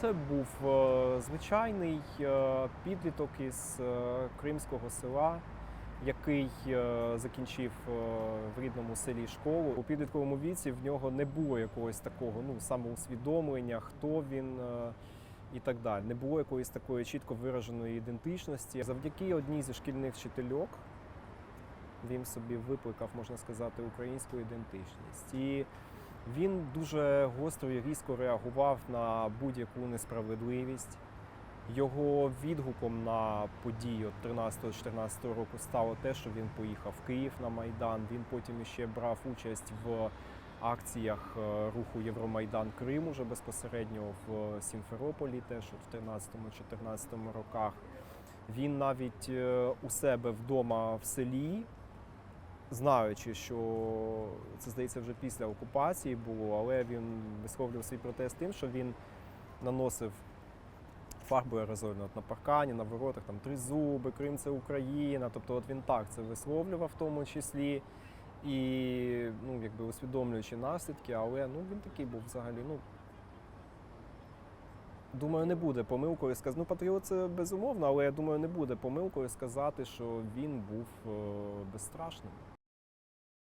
Це був е, звичайний е, підліток із е, кримського села, який закінчив в рідному селі школу. У підлітковому віці в нього не було якогось такого ну, самоусвідомлення, хто він. І так далі. Не було якоїсь такої чітко вираженої ідентичності. Завдяки одній зі шкільних вчительок він собі викликав, можна сказати, українську ідентичність. І він дуже гостро і різко реагував на будь-яку несправедливість. Його відгуком на події 13-14 року стало те, що він поїхав в Київ на Майдан. Він потім ще брав участь в акціях е, руху Євромайдан Крим уже безпосередньо в Сімферополі, теж в 13-14 роках. Він навіть е, у себе вдома в селі знаючи, що це здається вже після окупації було, але він висловлював свій протест тим, що він наносив фарбу аерозольну от на паркані, на воротах там три зуби, Крим це Україна. Тобто, от він так це висловлював в тому числі. І ну, якби усвідомлюючи наслідки, але ну, він такий був взагалі. Ну, думаю, не буде помилкою сказати. Ну, патріот це безумовно, але я думаю, не буде помилкою сказати, що він був е, безстрашним.